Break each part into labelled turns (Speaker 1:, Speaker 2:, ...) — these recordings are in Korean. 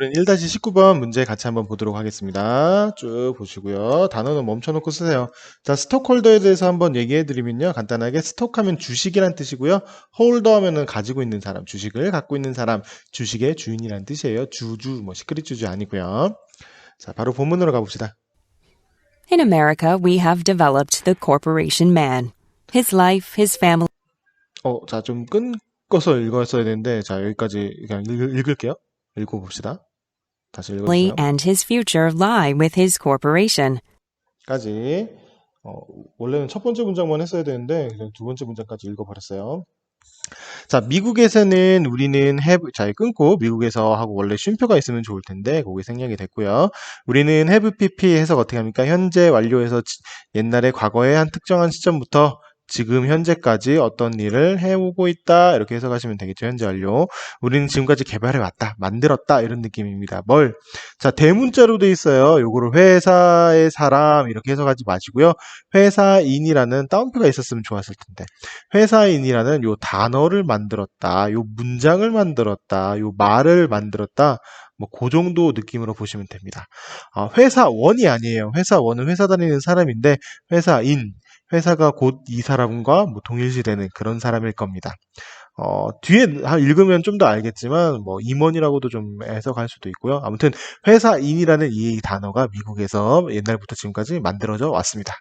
Speaker 1: 우리는 1-19번 문제 같이 한번 보도록 하겠습니다. 쭉 보시고요. 단어는 멈춰놓고 쓰세요. 자, 스톡홀더에 대해서 한번 얘기해 드리면요. 간단하게 스톡하면 주식이란 뜻이고요. 홀더 하면은 가지고 있는 사람, 주식을 갖고 있는 사람, 주식의 주인이란 뜻이에요. 주주, 뭐 시크릿 주주 아니고요. 자, 바로 본문으로 가봅시다.
Speaker 2: In America, we have developed the corporation man. His life, his family,
Speaker 1: 어, 자, 좀 끊고서 읽었어야 되는데, 자, 여기까지 그냥 읽, 읽을게요. 읽어봅시다. 다시 읽어주세요.
Speaker 2: and his future lie with his corporation.
Speaker 1: 까지 어, 원래는 첫 번째 문장만 했어야 되는데 그냥 두 번째 문장까지 읽어버렸어요. 자, 미국에서는 우리는 have, 자, 끊고 미국에서 하고 원래 쉼표가 있으면 좋을 텐데 거기 생략이 됐고요. 우리는 have pp 해석 어떻게 합니까? 현재 완료해서 지- 옛날에 과거의 한 특정한 시점부터 지금 현재까지 어떤 일을 해오고 있다 이렇게 해석하시면 되겠죠. 현재 완료. 우리는 지금까지 개발해 왔다, 만들었다 이런 느낌입니다. 뭘? 자, 대문자로 돼 있어요. 요거를 회사의 사람 이렇게 해석하지 마시고요. 회사인이라는 따옴표가 있었으면 좋았을 텐데. 회사인이라는 요 단어를 만들었다, 요 문장을 만들었다, 요 말을 만들었다. 뭐그 정도 느낌으로 보시면 됩니다. 아, 회사원이 아니에요. 회사원은 회사 다니는 사람인데 회사인, 회사가 곧 이 사람과 뭐 동일시되는 그런 사람일 겁니다. 어, 뒤에 한 읽으면 좀 더 알겠지만 뭐 임원이라고도 좀 해석할 수도 있고요. 아무튼 회사인이라는 이 단어가 미국에서 옛날부터 지금까지 만들어져 왔습니다.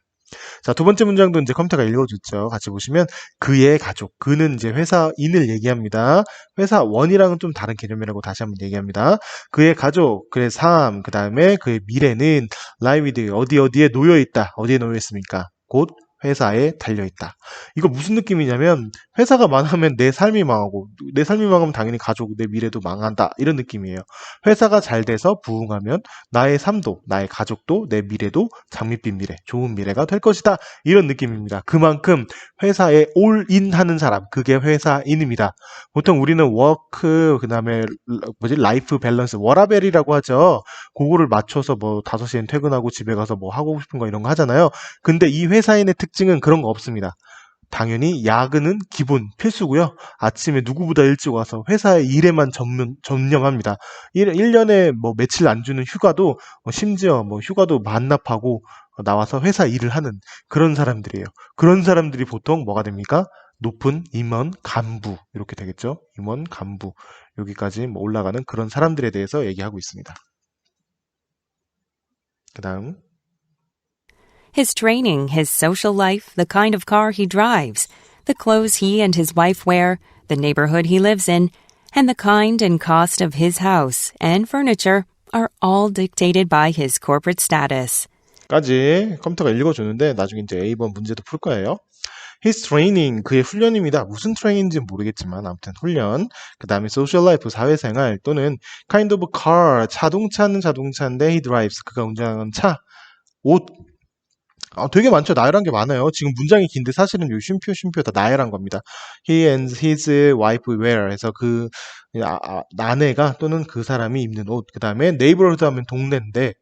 Speaker 1: 자, 두 번째 문장도 이제 컴퓨터가 읽어줬죠. 같이 보시면 그의 가족, 그는 이제 회사인을 얘기합니다. 회사원이랑은 좀 다른 개념이라고 다시 한번 얘기합니다. 그의 가족, 그의 삶, 그 다음에 그의 미래는 라이비드 어디 어디에 놓여 있다. 어디에 놓여 있습니까? 곧 회사에 달려 있다. 이거 무슨 느낌이냐면 회사가 망하면 내 삶이 망하고 내 삶이 망하면 당연히 가족, 내 미래도 망한다. 이런 느낌이에요. 회사가 잘 돼서 부흥하면 나의 삶도, 나의 가족도, 내 미래도 장밋빛 미래, 좋은 미래가 될 것이다. 이런 느낌입니다. 그만큼 회사에 올인 하는 사람, 그게 회사인입니다. 보통 우리는 워크, 그 다음에 뭐지, 라이프 밸런스, 워라벨이라고 하죠. 그거를 맞춰서 뭐 5시엔 퇴근하고 집에 가서 뭐 하고 싶은 거 이런 거 하잖아요. 근데 이 회사인의 특 징은 그런 거 없습니다. 당연히 야근은 기본 필수고요. 아침에 누구보다 일찍 와서 회사의 일에만 전문, 전념합니다. 1, 년에 뭐 며칠 안 주는 휴가도 뭐 심지어 뭐 휴가도 만납하고 나와서 회사 일을 하는 그런 사람들이에요. 그런 사람들이 보통 뭐가 됩니까? 높은 임원 간부 이렇게 되겠죠. 임원 간부 여기까지 뭐 올라가는 그런 사람들에 대해서 얘기하고 있습니다. 그 다음
Speaker 2: His training, his social life, the kind of car he drives, the clothes he and his wife wear, the neighborhood he lives in, and the kind and cost of his house and furniture are all dictated by his corporate status.
Speaker 1: 까지 컴퓨터가 읽어주는데 나중에 이제 A번 문제도 풀 거예요. His training, 그의 훈련입니다. 무슨 트레이닝인지는 모르겠지만 아무튼 훈련. 그 다음에 social life, 사회생활 또는 kind of car, 자동차는 자동차인데 he drives, 그가 운전하는 차, 옷. 아, 되게 많죠. 나열한 게 많아요. 지금 문장이 긴데 사실은 요 쉼표 쉼표 다 나열한 겁니다. He and his wife wear 해서 그 아, 아, 아내가 또는 그 사람이 입는 옷. 그 다음에 neighborhood 하면 동네인데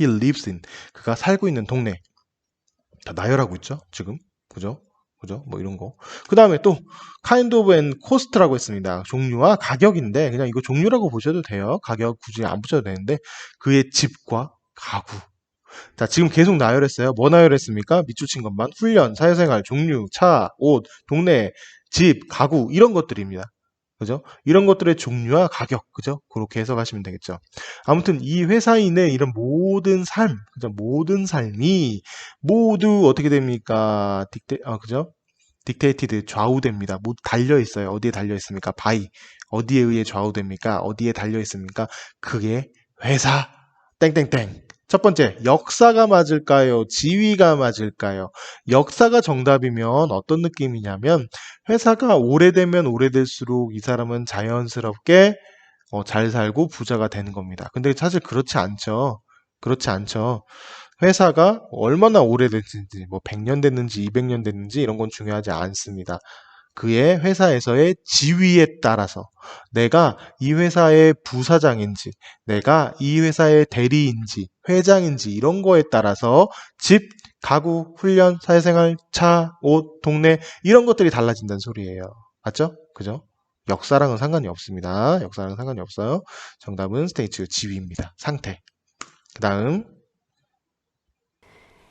Speaker 1: he lives in. 그가 살고 있는 동네. 다 나열하고 있죠 지금? 그죠? 그죠? 뭐 이런 거 그 다음에 또 kind of and cost라고 했습니다. 종류와 가격인데 그냥 이거 종류라고 보셔도 돼요. 가격 굳이 안 붙여도 되는데 그의 집과 가구 자 지금 계속 나열했어요 뭐 나열했습니까 밑줄 친 것만 훈련 사회생활 종류 차 옷 동네 집 가구 이런 것들입니다 그죠? 이런 것들의 종류와 가격, 그죠? 그렇게 해석하시면 되겠죠. 아무튼 이 회사인의 이런 모든 삶, 그죠? 모든 삶이 모두 어떻게 됩니까? 딕테, 아, 그죠? 딕테이티드 좌우됩니다. 모두 달려 있어요. 어디에 달려 있습니까? 바이. 어디에 의해 좌우됩니까? 어디에 달려 있습니까? 그게 회사. 땡땡땡. 첫 번째, 역사가 맞을까요? 지위가 맞을까요? 역사가 정답이면 어떤 느낌이냐면 회사가 오래되면 오래될수록 이 사람은 자연스럽게 어, 잘 살고 부자가 되는 겁니다. 근데 사실 그렇지 않죠. 그렇지 않죠. 회사가 얼마나 오래됐는지, 뭐 100년 됐는지, 200년 됐는지 이런 건 중요하지 않습니다. 그의 회사에서의 지위에 따라서 내가 이 회사의 부사장인지, 내가 이 회사의 대리인지, 회장인지 이런 거에 따라서 집, 가구, 훈련, 사회생활, 차, 옷, 동네 이런 것들이 달라진다는 소리예요. 맞죠? 그죠? 역사랑은 상관이 없습니다. 역사랑은 상관이 없어요. 정답은 스테이츠 지위입니다. 상태. 그 다음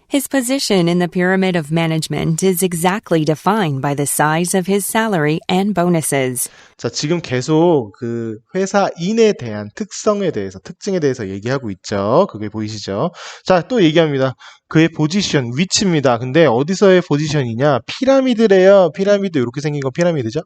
Speaker 2: His position in the pyramid of management is exactly defined by the size of his salary and bonuses.
Speaker 1: 자, 지금 계속 그 회사인에 대한 특성에 대해서, 특징에 대해서 얘기하고 있죠. 그게 보이시죠? 자, 또 얘기합니다. 그의 포지션, 위치입니다. 근데 어디서의 포지션이냐? 피라미드래요. 피라미드, 이렇게 생긴 건 피라미드죠?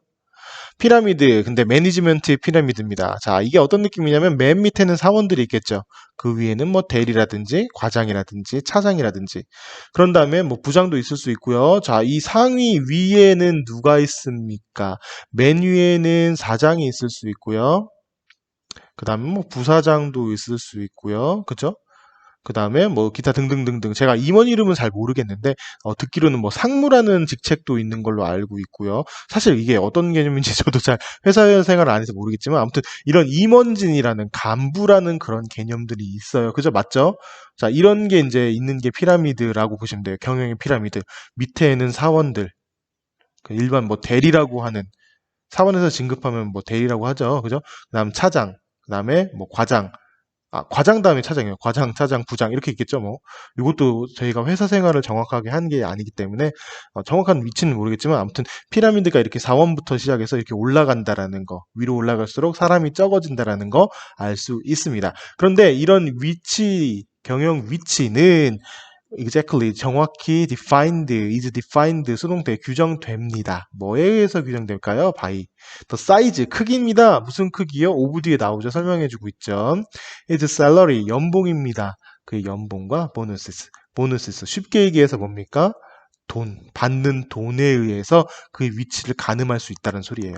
Speaker 1: 피라미드, 근데 매니지먼트의 피라미드입니다. 자, 이게 어떤 느낌이냐면 맨 밑에는 사원들이 있겠죠. 그 위에는 뭐 대리라든지 과장이라든지 차장이라든지 그런 다음에 뭐 부장도 있을 수 있고요. 자, 이 상위 위에는 누가 있습니까? 맨 위에는 사장이 있을 수 있고요. 그 다음에 뭐 부사장도 있을 수 있고요. 그죠? 그 다음에 뭐 기타 등등등등 제가 임원 이름은 잘 모르겠는데 어, 듣기로는 뭐 상무라는 직책도 있는 걸로 알고 있고요. 사실 이게 어떤 개념인지 저도 잘 회사 생활을 안 해서 모르겠지만 아무튼 이런 임원진이라는 간부라는 그런 개념들이 있어요. 그죠? 맞죠? 자, 이런 게 이제 있는 게 피라미드라고 보시면 돼요. 경영의 피라미드. 밑에는 사원들. 그 일반 뭐 대리라고 하는 사원에서 진급하면 뭐 대리라고 하죠. 그죠? 그다음 차장, 그다음에 뭐 과장, 아, 과장 다음에 차장이에요. 과장, 차장, 부장 이렇게 있겠죠, 뭐. 이것도 저희가 회사 생활을 정확하게 한 게 아니기 때문에 어, 정확한 위치는 모르겠지만 아무튼 피라미드가 이렇게 사원부터 시작해서 이렇게 올라간다라는 거, 위로 올라갈수록 사람이 적어진다라는 거 알 수 있습니다. 그런데 이런 위치, 경영 위치는 exactly 정확히 defined is defined 수동태 규정됩니다. 뭐에 의해서 규정될까요? by the size 크기입니다. 무슨 크기요? 오브 뒤에 나오죠. 설명해주고 있죠. is salary 연봉입니다. 그 연봉과 bonuses bonuses 쉽게 얘기해서 뭡니까? 돈 받는 돈에 의해서 그 위치를 가늠할 수 있다는 소리예요.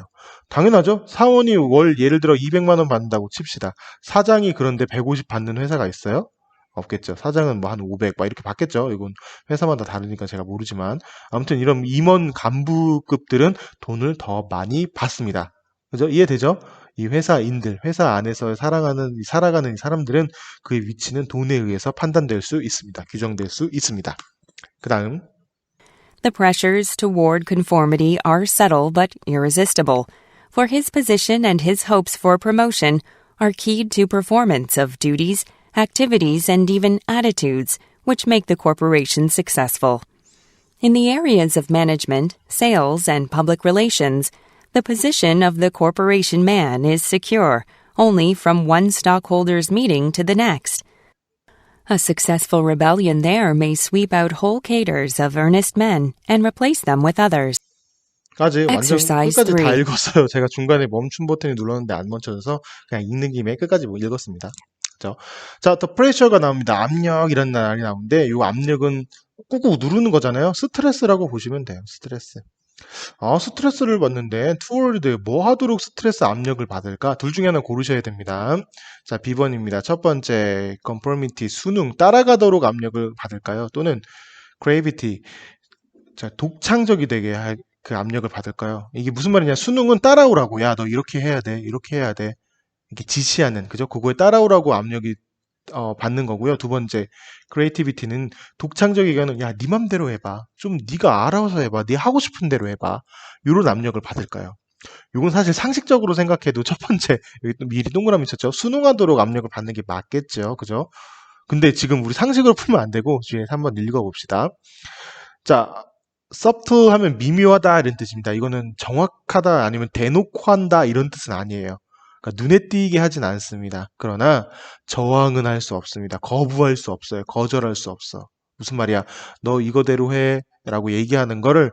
Speaker 1: 당연하죠. 사원이 월 예를 들어 200만 원 받는다고 칩시다. 사장이 그런데 150 받는 회사가 있어요? 없겠죠. 사장은 뭐 한 500, 막 이렇게 받겠죠. 이건 회사마다 다르니까 제가 모르지만. 아무튼 이런 임원 간부급들은 돈을 더 많이 받습니다. 그죠? 이해되죠? 이 회사인들, 회사 안에서 살아가는, 살아가는 이 사람들은 그의 위치는 돈에 의해서 판단될 수 있습니다. 규정될 수 있습니다. 그 다음.
Speaker 2: The pressures toward conformity are subtle but irresistible, for his position and his hopes for promotion are keyed to performance of duties, activities, and even attitudes which make the corporation successful. In the areas of management, sales, and public relations, the position of the corporation man is secure only from one stockholders' meeting to the next. A successful rebellion there may sweep out whole cadres of earnest men and replace them with others.
Speaker 1: 까지 완전
Speaker 2: Exercise
Speaker 1: 끝까지 다
Speaker 2: three.
Speaker 1: 읽었어요. 제가 중간에 멈춤 버튼을 눌렀는데 안 멈춰져서 그냥 읽는 김에 끝까지 뭐 읽었습니다. 그죠? 자, 더 프레셔가 나옵니다. 압력 이런 말이 나오는데 이 압력은 꾹꾹 누르는 거잖아요. 스트레스라고 보시면 돼요. 스트레스. 아, 스트레스를 받는데 투월드 뭐 하도록 스트레스 압력을 받을까? 둘 중에 하나 고르셔야 됩니다. 자, B번입니다. 첫 번째 conformity 수능 따라가도록 압력을 받을까요? 또는 gravity 자, 독창적이 되게 할 그 압력을 받을까요? 이게 무슨 말이냐? 수능은 따라오라고. 야, 너 이렇게 해야 돼. 이렇게 해야 돼. 이렇게 지시하는 그죠? 그거에 따라오라고 압력이 어, 받는 거고요. 두 번째, 크리에이티비티는 독창적이가는 야, 네 맘대로 해봐. 좀 네가 알아서 해봐. 네 하고 싶은 대로 해봐. 이런 압력을 받을까요? 이건 사실 상식적으로 생각해도 첫 번째 여기 또 미리 동그라미 쳤죠. 순응하도록 압력을 받는 게 맞겠죠. 그죠? 근데 지금 우리 상식으로 풀면 안 되고 뒤에 한번 읽어봅시다. 자, subtle 하면 미묘하다 이런 뜻입니다. 이거는 정확하다 아니면 대놓고 한다 이런 뜻은 아니에요. 그러니까 눈에 띄게 하진 않습니다. 그러나 저항은 할 수 없습니다. 거부할 수 없어요. 거절할 수 없어. 무슨 말이야? 너 이거대로 해 라고 얘기하는 거를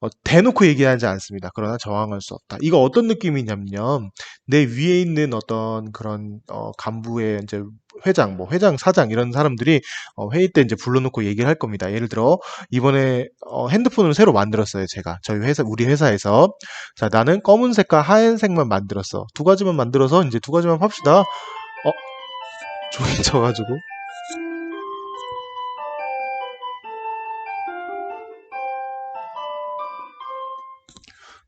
Speaker 1: 어, 대놓고 얘기하지 않습니다. 그러나 저항할 수 없다. 이거 어떤 느낌이냐면요. 내 위에 있는 어떤 그런 어, 간부의 이제 회장, 뭐 회장, 사장 이런 사람들이 어, 회의 때 이제 불러놓고 얘기를 할 겁니다. 예를 들어 이번에 어, 핸드폰을 새로 만들었어요. 제가 저희 회사 우리 회사에서 자 나는 검은색과 하얀색만 만들었어. 두 가지만 만들어서 이제 두 가지만 팝시다. 어 종이 쳐가지고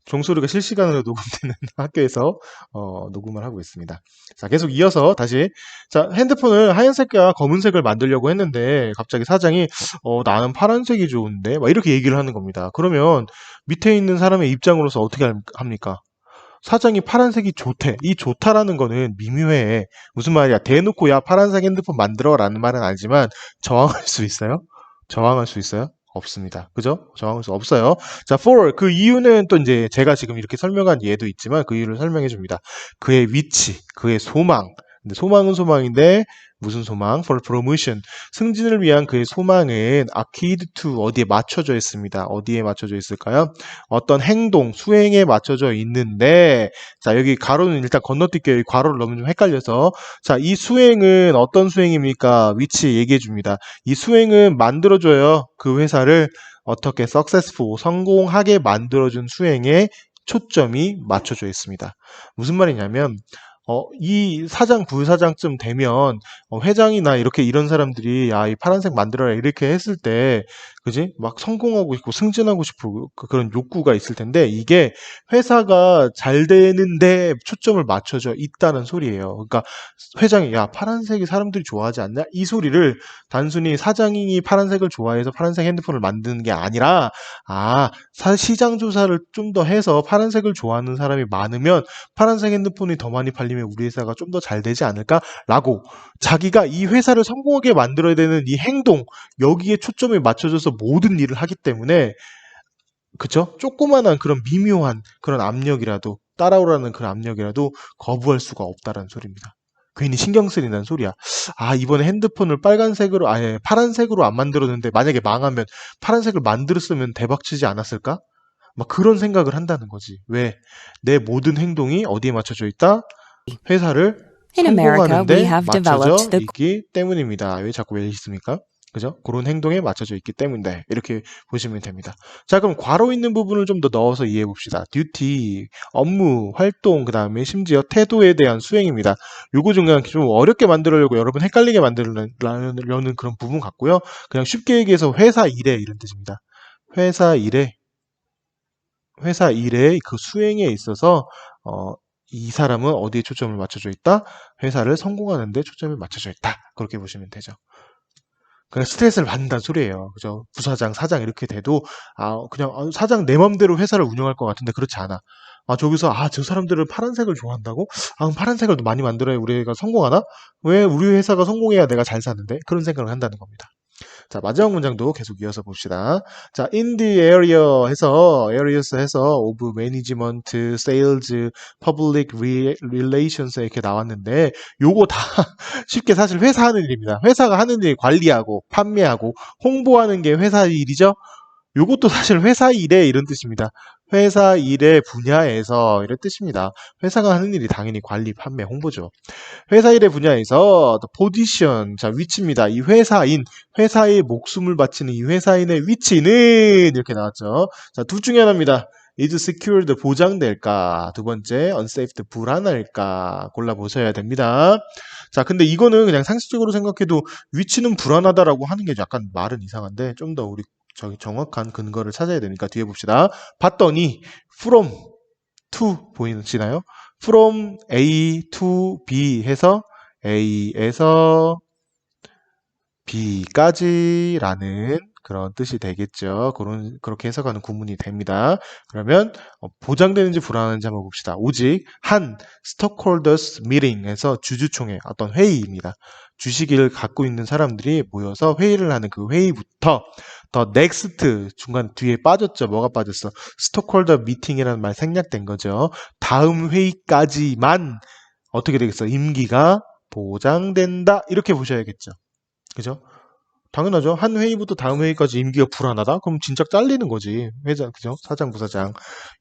Speaker 1: 종소리가 실시간으로 녹음되는 학교에서 어, 녹음을 하고 있습니다. 자, 계속 이어서 다시 자, 핸드폰을 하얀색과 검은색을 만들려고 했는데 갑자기 사장이 어, 나는 파란색이 좋은데 막 이렇게 얘기를 하는 겁니다. 그러면 밑에 있는 사람의 입장으로서 어떻게 할- 합니까? 사장이 파란색이 좋대. 이 좋다라는 거는 미묘해. 무슨 말이야? 대놓고 야 파란색 핸드폰 만들어라는 말은 아니지만 저항할 수 있어요? 저항할 수 있어요? 없습니다. 그죠? 저항할 수 없어요. 자, for 그 이유는 또 이제 제가 지금 이렇게 설명한 예도 있지만 그 이유를 설명해 줍니다. 그의 위치, 그의 소망. 근데 소망은 소망인데 무슨 소망? for promotion. 승진을 위한 그의 소망은 arcade to 어디에 맞춰져 있습니다. 어디에 맞춰져 있을까요? 어떤 행동, 수행에 맞춰져 있는데 자, 여기 가로는 일단. 여기 괄호를 넣으면 좀 헷갈려서 자, 이 수행은 어떤 수행입니까? 위치 얘기해 줍니다. 이 수행은 만들어줘요. 그 회사를 어떻게 successful, 성공하게 만들어준 수행에 초점이 맞춰져 있습니다. 무슨 말이냐면 어, 이 사장, 부사장쯤 되면 어, 회장이나 이렇게 이런 사람들이 야, 이 파란색 만들어라 이렇게 했을 때 그지? 막 성공하고 싶고 승진하고 싶고 그- 그런 욕구가 있을 텐데 이게 회사가 잘 되는데 초점을 맞춰져 있다는 소리예요. 그러니까 회장이 야, 파란색이 사람들이 좋아하지 않냐? 이 소리를 단순히 사장이 파란색을 좋아해서 파란색 핸드폰을 만드는 게 아니라 아, 사- 시장 조사를 좀 더 해서 파란색을 좋아하는 사람이 많으면 파란색 핸드폰이 더 많이 팔리 면 우리 회사가 좀 더 잘 되지 않을까라고 자기가 이 회사를 성공하게 만들어야 되는 이 행동 여기에 초점이 맞춰져서 모든 일을 하기 때문에 그쵸? 조그만한 그런 미묘한 그런 압력이라도 따라오라는 그런 압력이라도 거부할 수가 없다라는 소리입니다. 괜히 신경 쓰이는 소리야. 아, 이번에 핸드폰을 빨간색으로, 아예 파란색으로 안 만들었는데 만약에 망하면 파란색을 만들었으면 대박 치지 않았을까? 막 그런 생각을 한다는 거지. 왜? 내 모든 행동이 어디에 맞춰져 있다? 회사를
Speaker 2: In America,
Speaker 1: 성공하는데
Speaker 2: we have
Speaker 1: 맞춰져
Speaker 2: developed the
Speaker 1: 있기 때문입니다. 왜 자꾸 왜 있습니까? 그죠? 그런 행동에 맞춰져 있기 때문에 이렇게 보시면 됩니다. 자, 그럼 괄호 있는 부분을 좀 더 넣어서 이해해 봅시다. 듀티, 업무, 활동, 그 다음에 심지어 태도에 대한 수행입니다. 요거 좀 그냥 좀 어렵게 만들려고 여러분 헷갈리게 만들려는 그런 부분 같고요. 그냥 쉽게 얘기해서 회사 일에 이런 뜻입니다. 회사 일에 회사 일의 그 수행에 있어서 어, 이 사람은 어디에 초점을 맞춰져 있다? 회사를 성공하는 데 초점을 맞춰져 있다. 그렇게 보시면 되죠. 그냥 스트레스를 받는다는 소리예요. 그죠? 부사장, 사장 이렇게 돼도 아, 그냥 아, 사장 내 맘대로 회사를 운영할 것 같은데 그렇지 않아. 아, 저기서 아, 저 사람들은 파란색을 좋아한다고? 아, 파란색을 많이 만들어야 우리가 성공하나? 왜 우리 회사가 성공해야 내가 잘 사는데? 그런 생각을 한다는 겁니다. 자, 마지막 문장도 계속 이어서 봅시다. 자, in the area 해서, areas 해서, of management, sales, public re- relations 이렇게 나왔는데, 요거 다 쉽게 사실 회사 하는 일입니다. 회사가 하는 일 관리하고, 판매하고, 홍보하는 게 회사 일이죠? 요것도 사실 회사 일의 이런 뜻입니다. 회사 일의 분야에서 이런 뜻입니다. 회사가 하는 일이 당연히 관리, 판매, 홍보죠. 회사 일의 분야에서 position, 자 위치입니다. 이 회사인, 회사의 목숨을 바치는 이 회사인의 위치는 이렇게 나왔죠. 자, 둘 중에 하나입니다. is secured 보장될까? 두 번째, unsafe 불안할까? 골라보셔야 됩니다. 자, 근데 이거는 그냥 상식적으로 생각해도 위치는 불안하다라고 하는 게 약간 말은 이상한데 좀 더 우리 저기 정확한 근거를 찾아야 되니까 뒤에 봅시다. 봤더니 from to 보이시나요? from A to B 해서 A에서 B까지라는 그런 뜻이 되겠죠. 그런 그렇게 해석하는 구문이 됩니다. 그러면 어, 보장되는지 불안한지 한번 봅시다. 오직 한 스톡홀더스 미팅에서 주주총회 어떤 회의입니다. 주식을 갖고 있는 사람들이 모여서 회의를 하는 그 회의부터 더 넥스트 중간 뒤에 빠졌죠. 뭐가 빠졌어? 스톡홀더 미팅이라는 말 생략된 거죠. 다음 회의까지만 어떻게 되겠어? 임기가 보장된다. 이렇게 보셔야겠죠. 그죠? 당연하죠. 한 회의부터 다음 회의까지 임기가 불안하다? 그럼 진짜 잘리는 거지. 회장, 그죠? 사장, 부사장.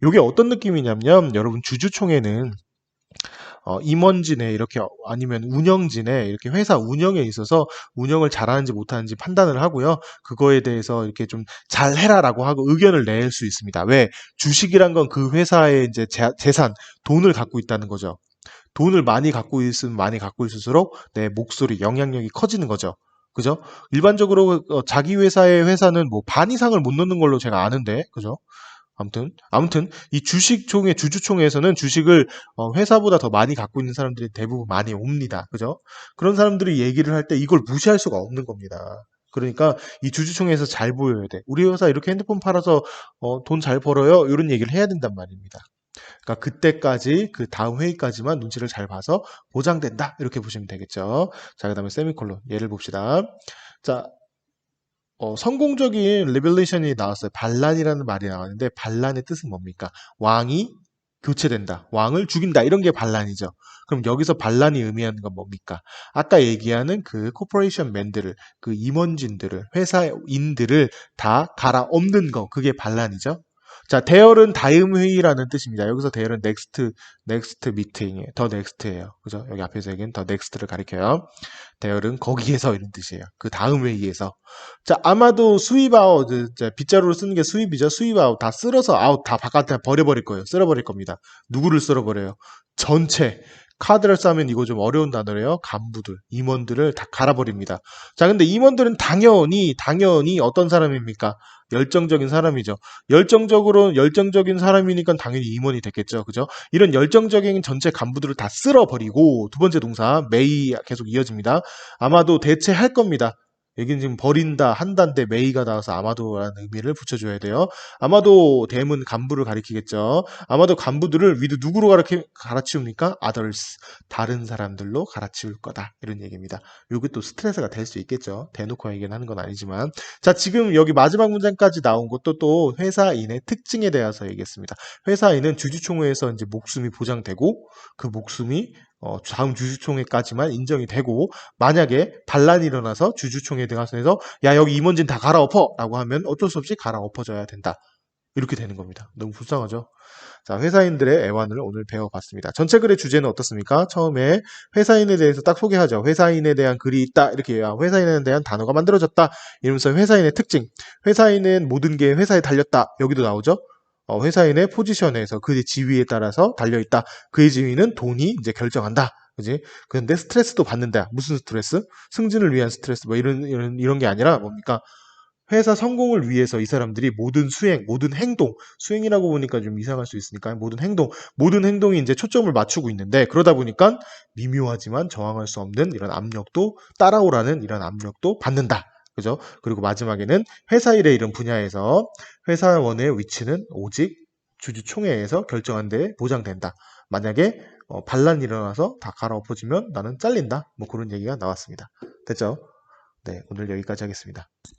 Speaker 1: 요게 어떤 느낌이냐면, 여러분, 주주총회는 어, 임원진에 이렇게 아니면 운영진에 이렇게 회사 운영에 있어서 운영을 잘하는지 못하는지 판단을 하고요. 그거에 대해서 이렇게 좀 잘해라라고 하고 의견을 낼 수 있습니다. 왜? 주식이란 건 그 회사의 이제 재- 재산, 돈을 갖고 있다는 거죠. 돈을 많이 갖고 있으면 많이 갖고 있을수록 내 목소리, 영향력이 커지는 거죠. 그죠? 일반적으로 어, 자기 회사의 회사는 뭐 반 이상을 못 넣는 걸로 제가 아는데, 그죠? 아무튼, 아무튼 이 주식총회, 주주총회에서는 주식을 어, 회사보다 더 많이 갖고 있는 사람들이 대부분 많이 옵니다. 그죠? 그런 사람들이 얘기를 할 때 이걸 무시할 수가 없는 겁니다. 그러니까 이 주주총회에서 잘 보여야 돼. 우리 회사 이렇게 핸드폰 팔아서 어, 돈 잘 벌어요. 이런 얘기를 해야 된단 말입니다. 그러니까 그때까지 그 다음 회의까지만 눈치를 잘 봐서 보장된다. 이렇게 보시면 되겠죠. 자, 그다음에 세미콜론. 예를 봅시다. 자, 어, 성공적인 리벨레이션이 나왔어요. 반란이라는 말이 나왔는데 반란의 뜻은 뭡니까? 왕이 교체된다. 왕을 죽인다. 이런 게 반란이죠. 그럼 여기서 반란이 의미하는 건 뭡니까? 아까 얘기하는 그 코퍼레이션 맨들을 그 임원진들을 회사인들을 다 갈아 엎는 거 그게 반란이죠. 자, 대열은 다음 회의라는 뜻입니다. 여기서 대열은 넥스트 넥스트 미팅이에요. 더 넥스트예요. 그죠? 여기 앞에서 얘기는 더 넥스트를 가리켜요. 대열은 거기에서 이런 뜻이에요. 그 다음 회의에서. 자, 아마도 수입 아웃, 빗자루로 쓰는 게 수입이죠. 수입 아웃 다 쓸어서 아웃 다 바깥에 버려버릴 거예요. 쓸어버릴 겁니다. 누구를 쓸어버려요? 전체. 카드를 싸면 이거 좀 어려운 단어래요. 간부들, 임원들을 다 갈아버립니다. 자, 근데 임원들은 당연히, 당연히 어떤 사람입니까? 열정적인 사람이죠. 열정적으로, 열정적인 사람이니까 당연히 임원이 됐겠죠. 그죠? 이런 열정적인 전체 간부들을 다 쓸어버리고, 두 번째 동사, 메이 계속 이어집니다. 아마도 대체할 겁니다. 여기는 지금 버린다, 한다인데 메이가 나와서 아마도라는 의미를 붙여줘야 돼요. 아마도 대문 간부를 가리키겠죠. 아마도 간부들을 위드 누구로 가르치, 갈아치웁니까? others. 다른 사람들로 갈아치울 거다. 이런 얘기입니다. 요게 또 스트레스가 될 수 있겠죠. 대놓고 얘기는 건 아니지만. 자, 지금 여기 마지막 문장까지 나온 것도 또 회사인의 특징에 대해서 얘기했습니다. 회사인은 주주총회에서 이제 목숨이 보장되고 그 목숨이 어, 다음 주주총회까지만 인정이 되고 만약에 반란이 일어나서 주주총회 등하선에서 야 여기 임원진 다 갈아엎어! 라고 하면 어쩔 수 없이 갈아엎어져야 된다. 이렇게 되는 겁니다. 너무 불쌍하죠? 자 회사인들의 애환을 오늘 배워봤습니다. 전체 글의 주제는 어떻습니까? 처음에 회사인에 대해서 딱 소개하죠. 회사인에 대한 글이 있다. 이렇게 해야 회사인에 대한 단어가 만들어졌다. 이러면서 회사인의 특징. 회사인은 모든 게 회사에 달렸다. 여기도 나오죠? 어, 회사인의 포지션에서 그의 지위에 따라서 달려있다. 그의 지위는 돈이 이제 결정한다. 그지? 그런데 스트레스도 받는다. 무슨 스트레스? 승진을 위한 스트레스. 뭐 이런, 이런, 이런 게 아니라 뭡니까? 회사 성공을 위해서 이 사람들이 모든 수행, 모든 행동, 수행이라고 보니까 좀 이상할 수 있으니까 모든 행동, 모든 행동이 이제 초점을 맞추고 있는데 그러다 보니까 미묘하지만 저항할 수 없는 이런 압력도 따라오라는 이런 압력도 받는다. 그죠? 그리고 마지막에는 회사 일의 이런 분야에서 회사원의 위치는 오직 주주총회에서 결정한 데 보장된다. 만약에 어, 반란이 일어나서 다 갈아엎어지면 나는 잘린다. 뭐 그런 얘기가 나왔습니다. 됐죠? 네, 오늘 여기까지 하겠습니다.